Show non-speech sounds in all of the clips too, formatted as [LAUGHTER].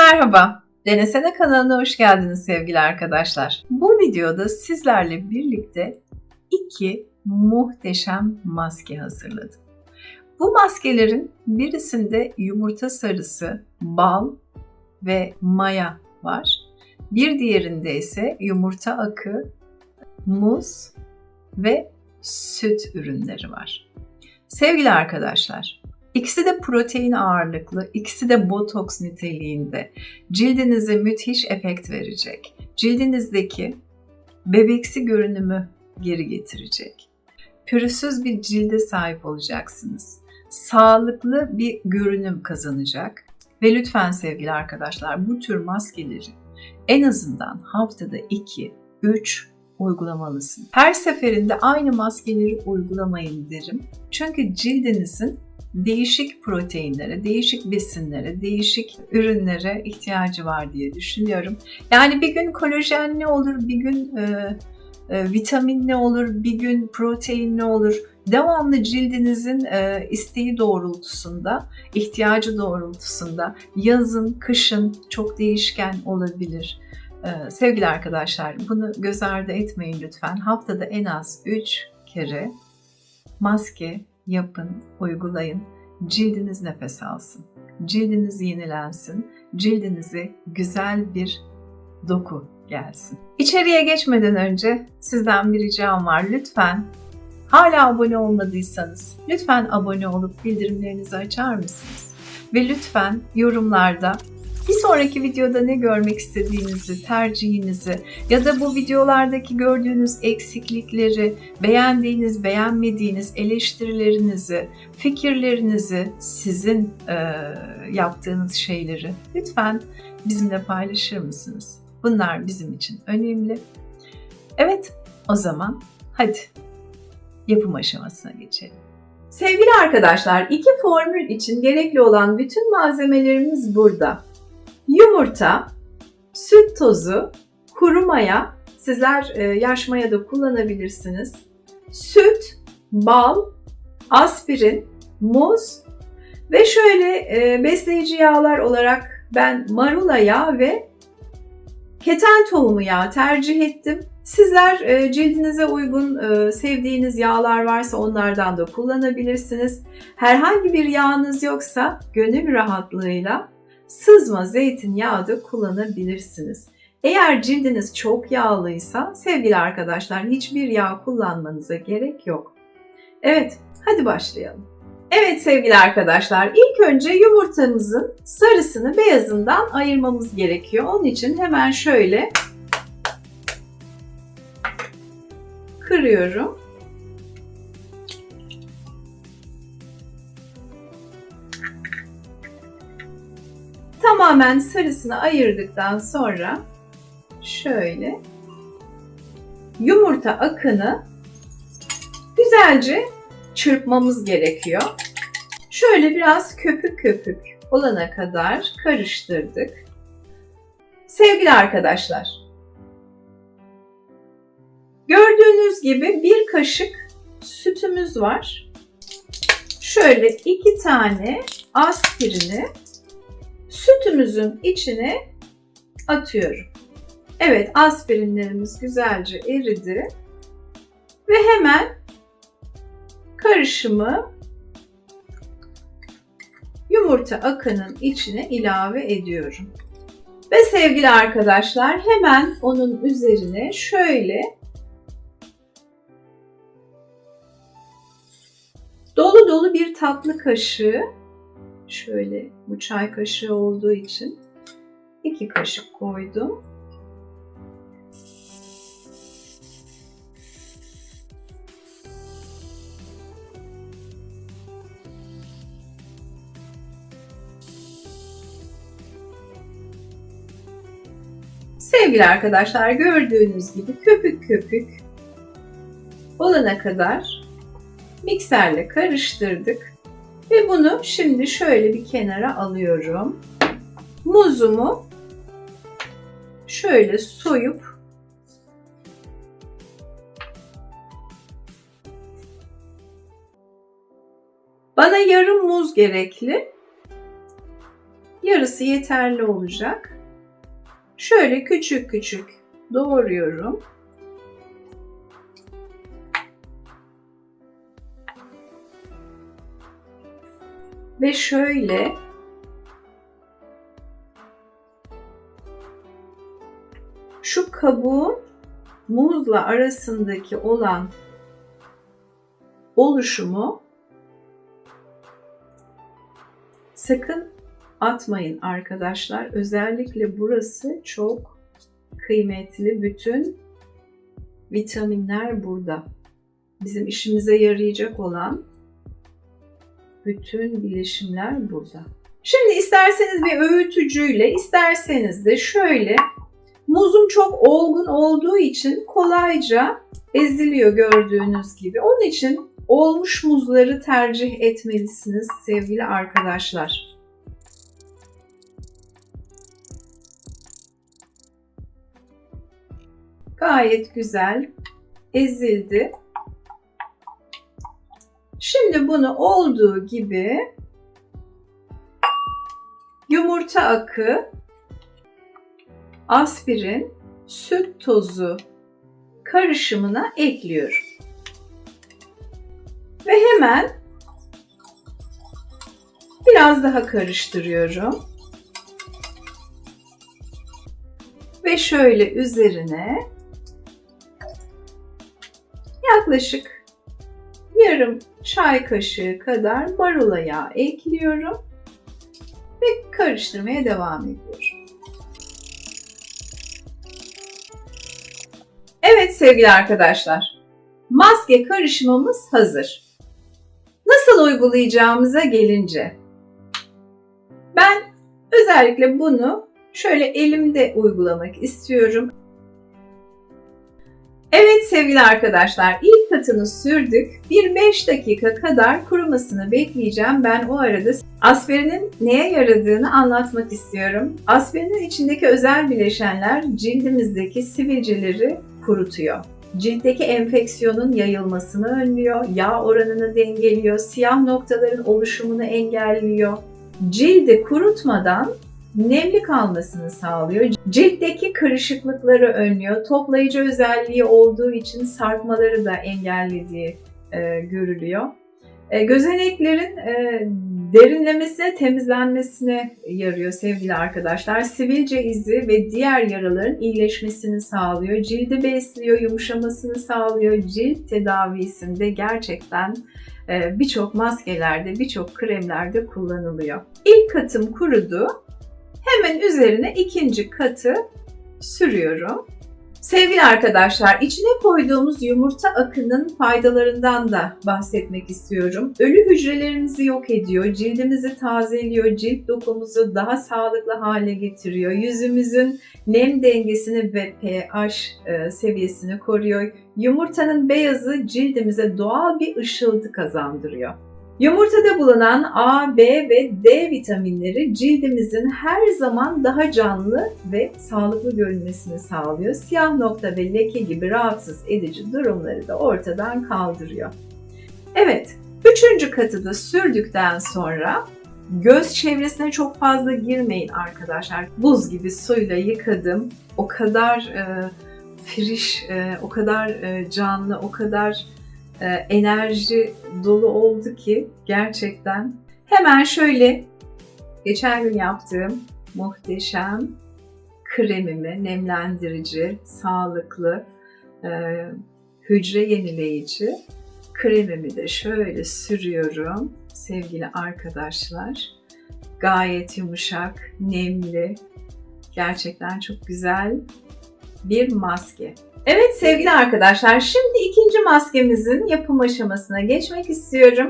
merhaba. Denesene kanalına hoş geldiniz sevgili arkadaşlar. Bu videoda sizlerle birlikte iki muhteşem maske hazırladım. Bu maskelerin birisinde yumurta sarısı, bal ve maya var. Bir diğerinde ise yumurta akı, muz ve süt ürünleri var. Sevgili arkadaşlar, İkisi de protein ağırlıklı, ikisi de botoks niteliğinde. Cildinize müthiş efekt verecek. Cildinizdeki bebeksi görünümü geri getirecek. Pürüzsüz bir cilde sahip olacaksınız. Sağlıklı bir görünüm kazanacak. Ve lütfen sevgili arkadaşlar bu tür maskeleri en azından haftada 2, 3 uygulamalısın. Her seferinde aynı maskeleri uygulamayın derim. Çünkü cildinizin değişik proteinlere, değişik besinlere, değişik ürünlere ihtiyacı var diye düşünüyorum. Yani bir gün kolajen ne olur, bir gün e, e, vitamin ne olur, bir gün protein ne olur. Devamlı cildinizin e, isteği doğrultusunda, ihtiyacı doğrultusunda yazın, kışın çok değişken olabilir. Ee, sevgili arkadaşlar bunu göz ardı etmeyin lütfen. Haftada en az 3 kere maske yapın, uygulayın. Cildiniz nefes alsın. Cildiniz yenilensin. Cildinize güzel bir doku gelsin. İçeriye geçmeden önce sizden bir ricam var. Lütfen hala abone olmadıysanız lütfen abone olup bildirimlerinizi açar mısınız? Ve lütfen yorumlarda bir sonraki videoda ne görmek istediğinizi, tercihinizi ya da bu videolardaki gördüğünüz eksiklikleri, beğendiğiniz, beğenmediğiniz eleştirilerinizi, fikirlerinizi, sizin e, yaptığınız şeyleri lütfen bizimle paylaşır mısınız? Bunlar bizim için önemli. Evet, o zaman hadi yapım aşamasına geçelim. Sevgili arkadaşlar, iki formül için gerekli olan bütün malzemelerimiz burada yumurta, süt tozu, kuru maya, sizler e, yaş maya da kullanabilirsiniz. Süt, bal, aspirin, muz ve şöyle e, besleyici yağlar olarak ben marula yağı ve keten tohumu yağı tercih ettim. Sizler e, cildinize uygun sevdiğiniz yağlar varsa onlardan da kullanabilirsiniz. Herhangi bir yağınız yoksa gönül rahatlığıyla sızma zeytinyağı da kullanabilirsiniz. Eğer cildiniz çok yağlıysa sevgili arkadaşlar hiçbir yağ kullanmanıza gerek yok. Evet, hadi başlayalım. Evet sevgili arkadaşlar, ilk önce yumurtamızın sarısını beyazından ayırmamız gerekiyor. Onun için hemen şöyle kırıyorum. Tamamen sarısını ayırdıktan sonra şöyle yumurta akını güzelce çırpmamız gerekiyor. Şöyle biraz köpük köpük olana kadar karıştırdık. Sevgili arkadaşlar, gördüğünüz gibi bir kaşık sütümüz var. Şöyle iki tane aspirini sütümüzün içine atıyorum. Evet aspirinlerimiz güzelce eridi. Ve hemen karışımı yumurta akının içine ilave ediyorum. Ve sevgili arkadaşlar hemen onun üzerine şöyle dolu dolu bir tatlı kaşığı Şöyle bu çay kaşığı olduğu için iki kaşık koydum. Sevgili arkadaşlar gördüğünüz gibi köpük köpük olana kadar mikserle karıştırdık. Ve bunu şimdi şöyle bir kenara alıyorum. Muzumu şöyle soyup Bana yarım muz gerekli. Yarısı yeterli olacak. Şöyle küçük küçük doğruyorum. Ve şöyle şu kabuğun muzla arasındaki olan oluşumu sakın atmayın arkadaşlar. Özellikle burası çok kıymetli. Bütün vitaminler burada. Bizim işimize yarayacak olan bütün bileşimler burada. Şimdi isterseniz bir öğütücüyle, isterseniz de şöyle muzum çok olgun olduğu için kolayca eziliyor gördüğünüz gibi. Onun için olmuş muzları tercih etmelisiniz sevgili arkadaşlar. Gayet güzel ezildi. Şimdi bunu olduğu gibi yumurta akı, aspirin, süt tozu karışımına ekliyorum. Ve hemen biraz daha karıştırıyorum. Ve şöyle üzerine yaklaşık yarım çay kaşığı kadar marula yağı ekliyorum ve karıştırmaya devam ediyorum. Evet sevgili arkadaşlar, maske karışımımız hazır. Nasıl uygulayacağımıza gelince, ben özellikle bunu şöyle elimde uygulamak istiyorum. Evet sevgili arkadaşlar ilk katını sürdük. Bir 5 dakika kadar kurumasını bekleyeceğim. Ben o arada aspirinin neye yaradığını anlatmak istiyorum. Aspirinin içindeki özel bileşenler cildimizdeki sivilceleri kurutuyor. Ciltteki enfeksiyonun yayılmasını önlüyor, yağ oranını dengeliyor, siyah noktaların oluşumunu engelliyor. Cildi kurutmadan nemli kalmasını sağlıyor. Ciltteki kırışıklıkları önlüyor. Toplayıcı özelliği olduğu için sarkmaları da engellediği e, görülüyor. E, gözeneklerin e, derinlemesine, temizlenmesine yarıyor sevgili arkadaşlar. Sivilce izi ve diğer yaraların iyileşmesini sağlıyor. Cildi besliyor, yumuşamasını sağlıyor. Cilt tedavisinde gerçekten e, birçok maskelerde, birçok kremlerde kullanılıyor. İlk katım kurudu. Hemen üzerine ikinci katı sürüyorum. Sevgili arkadaşlar, içine koyduğumuz yumurta akının faydalarından da bahsetmek istiyorum. Ölü hücrelerimizi yok ediyor, cildimizi tazeliyor, cilt dokumuzu daha sağlıklı hale getiriyor, yüzümüzün nem dengesini ve pH e, seviyesini koruyor. Yumurtanın beyazı cildimize doğal bir ışıltı kazandırıyor. Yumurtada bulunan A, B ve D vitaminleri cildimizin her zaman daha canlı ve sağlıklı görünmesini sağlıyor. Siyah nokta ve leke gibi rahatsız edici durumları da ortadan kaldırıyor. Evet, üçüncü katı da sürdükten sonra göz çevresine çok fazla girmeyin arkadaşlar. Buz gibi suyla yıkadım. O kadar e, friş, e, o kadar e, canlı, o kadar e, enerji dolu oldu ki gerçekten. Hemen şöyle geçen gün yaptığım muhteşem kremimi nemlendirici, sağlıklı, e, hücre yenileyici kremimi de şöyle sürüyorum sevgili arkadaşlar. Gayet yumuşak, nemli, gerçekten çok güzel bir maske. Evet sevgili arkadaşlar, şimdi ikinci maskemizin yapım aşamasına geçmek istiyorum.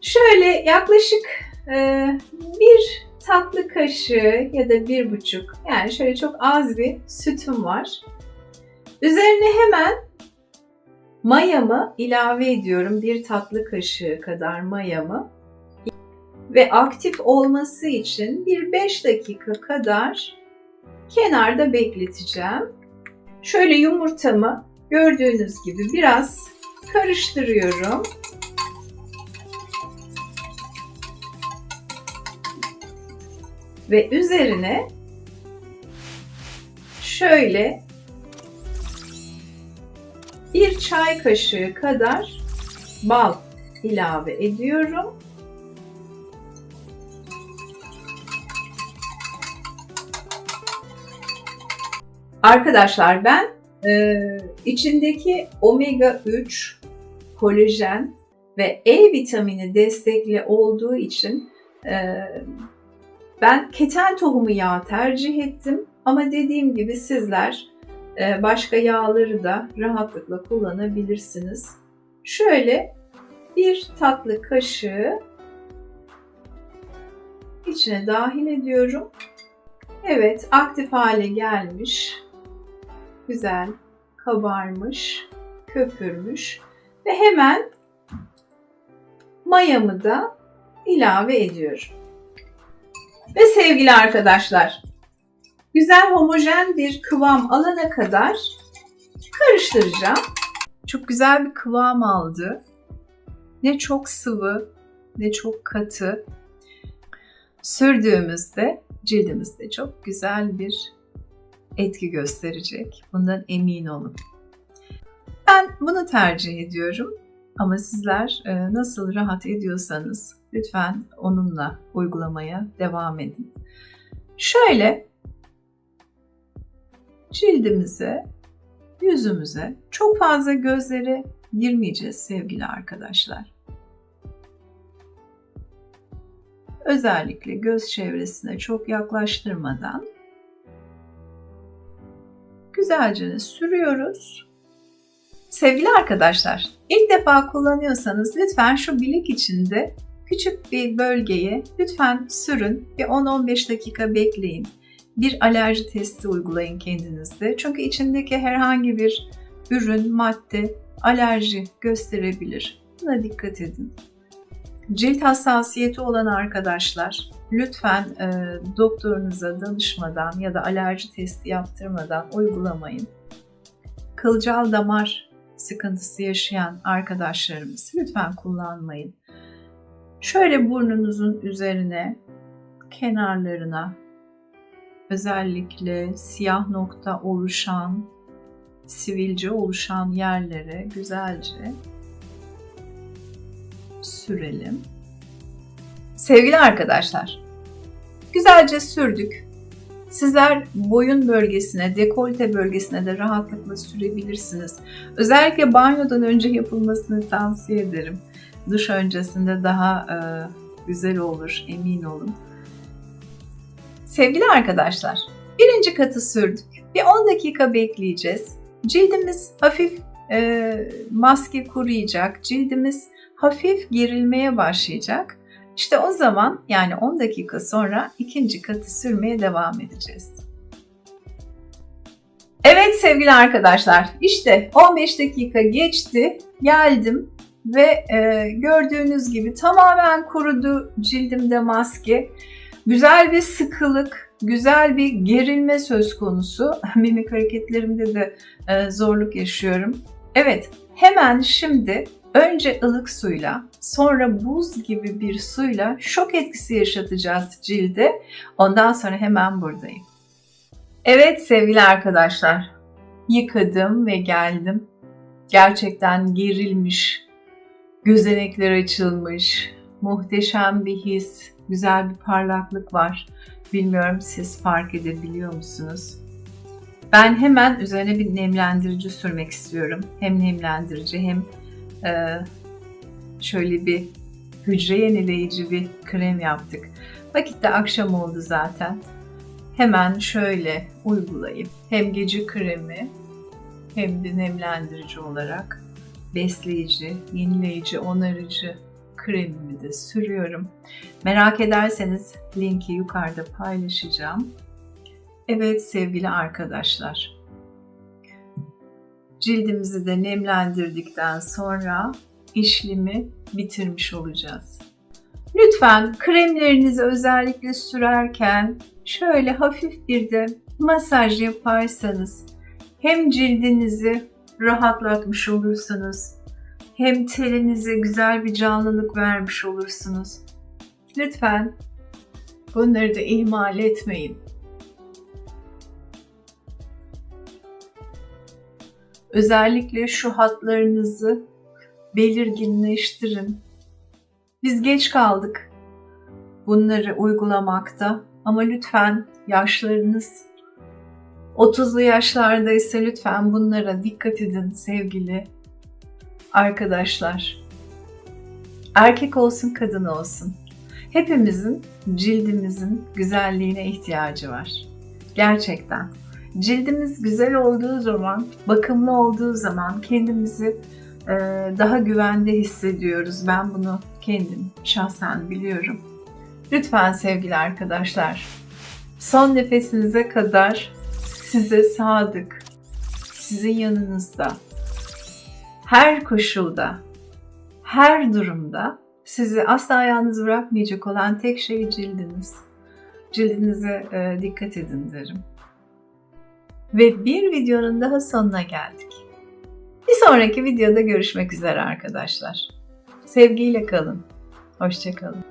Şöyle yaklaşık e, bir tatlı kaşığı ya da bir buçuk, yani şöyle çok az bir sütüm var. Üzerine hemen mayamı ilave ediyorum. Bir tatlı kaşığı kadar mayamı. Ve aktif olması için bir 5 dakika kadar kenarda bekleteceğim. Şöyle yumurtamı gördüğünüz gibi biraz karıştırıyorum. ve üzerine şöyle bir çay kaşığı kadar bal ilave ediyorum. Arkadaşlar ben e, içindeki omega 3, kolajen ve E vitamini destekli olduğu için e, ben keten tohumu yağı tercih ettim. Ama dediğim gibi sizler e, başka yağları da rahatlıkla kullanabilirsiniz. Şöyle bir tatlı kaşığı içine dahil ediyorum. Evet, aktif hale gelmiş. Güzel kabarmış, köpürmüş ve hemen mayamı da ilave ediyorum. Ve sevgili arkadaşlar, güzel homojen bir kıvam alana kadar karıştıracağım. Çok güzel bir kıvam aldı. Ne çok sıvı, ne çok katı. Sürdüğümüzde cildimizde çok güzel bir etki gösterecek. Bundan emin olun. Ben bunu tercih ediyorum. Ama sizler e, nasıl rahat ediyorsanız lütfen onunla uygulamaya devam edin. Şöyle cildimize, yüzümüze çok fazla gözlere girmeyeceğiz sevgili arkadaşlar. Özellikle göz çevresine çok yaklaştırmadan güzelce sürüyoruz. Sevgili arkadaşlar, ilk defa kullanıyorsanız lütfen şu bilek içinde küçük bir bölgeye lütfen sürün ve 10-15 dakika bekleyin. Bir alerji testi uygulayın kendinizde. Çünkü içindeki herhangi bir ürün, madde alerji gösterebilir. Buna dikkat edin. Cilt hassasiyeti olan arkadaşlar lütfen e, doktorunuza danışmadan ya da alerji testi yaptırmadan uygulamayın. Kılcal damar sıkıntısı yaşayan arkadaşlarımız lütfen kullanmayın. Şöyle burnunuzun üzerine, kenarlarına özellikle siyah nokta oluşan, sivilce oluşan yerlere güzelce sürelim. Sevgili arkadaşlar, güzelce sürdük. Sizler boyun bölgesine, dekolte bölgesine de rahatlıkla sürebilirsiniz. Özellikle banyodan önce yapılmasını tavsiye ederim. Duş öncesinde daha e, güzel olur, emin olun. Sevgili arkadaşlar, birinci katı sürdük. Bir 10 dakika bekleyeceğiz. Cildimiz hafif e, maske kuruyacak, cildimiz hafif gerilmeye başlayacak. İşte o zaman yani 10 dakika sonra ikinci katı sürmeye devam edeceğiz. Evet sevgili arkadaşlar işte 15 dakika geçti geldim ve e, gördüğünüz gibi tamamen kurudu cildimde maske. Güzel bir sıkılık, güzel bir gerilme söz konusu. [LAUGHS] Mimik hareketlerimde de e, zorluk yaşıyorum. Evet hemen şimdi Önce ılık suyla, sonra buz gibi bir suyla şok etkisi yaşatacağız cilde. Ondan sonra hemen buradayım. Evet sevgili arkadaşlar, yıkadım ve geldim. Gerçekten gerilmiş, gözenekler açılmış, muhteşem bir his, güzel bir parlaklık var. Bilmiyorum siz fark edebiliyor musunuz? Ben hemen üzerine bir nemlendirici sürmek istiyorum. Hem nemlendirici hem şöyle bir hücre yenileyici bir krem yaptık. Vakit de akşam oldu zaten. Hemen şöyle uygulayıp hem gece kremi hem de nemlendirici olarak besleyici, yenileyici, onarıcı kremimi de sürüyorum. Merak ederseniz linki yukarıda paylaşacağım. Evet sevgili arkadaşlar, Cildimizi de nemlendirdikten sonra işlemi bitirmiş olacağız. Lütfen kremlerinizi özellikle sürerken şöyle hafif bir de masaj yaparsanız hem cildinizi rahatlatmış olursunuz hem telinize güzel bir canlılık vermiş olursunuz. Lütfen Bunları da ihmal etmeyin. Özellikle şu hatlarınızı belirginleştirin. Biz geç kaldık bunları uygulamakta ama lütfen yaşlarınız 30'lu yaşlardaysa lütfen bunlara dikkat edin sevgili arkadaşlar. Erkek olsun kadın olsun. Hepimizin cildimizin güzelliğine ihtiyacı var. Gerçekten. Cildimiz güzel olduğu zaman, bakımlı olduğu zaman kendimizi e, daha güvende hissediyoruz. Ben bunu kendim şahsen biliyorum. Lütfen sevgili arkadaşlar, son nefesinize kadar size sadık, sizin yanınızda, her koşulda, her durumda sizi asla yalnız bırakmayacak olan tek şey cildiniz. Cildinize e, dikkat edin derim. Ve bir videonun daha sonuna geldik. Bir sonraki videoda görüşmek üzere arkadaşlar. Sevgiyle kalın. Hoşçakalın.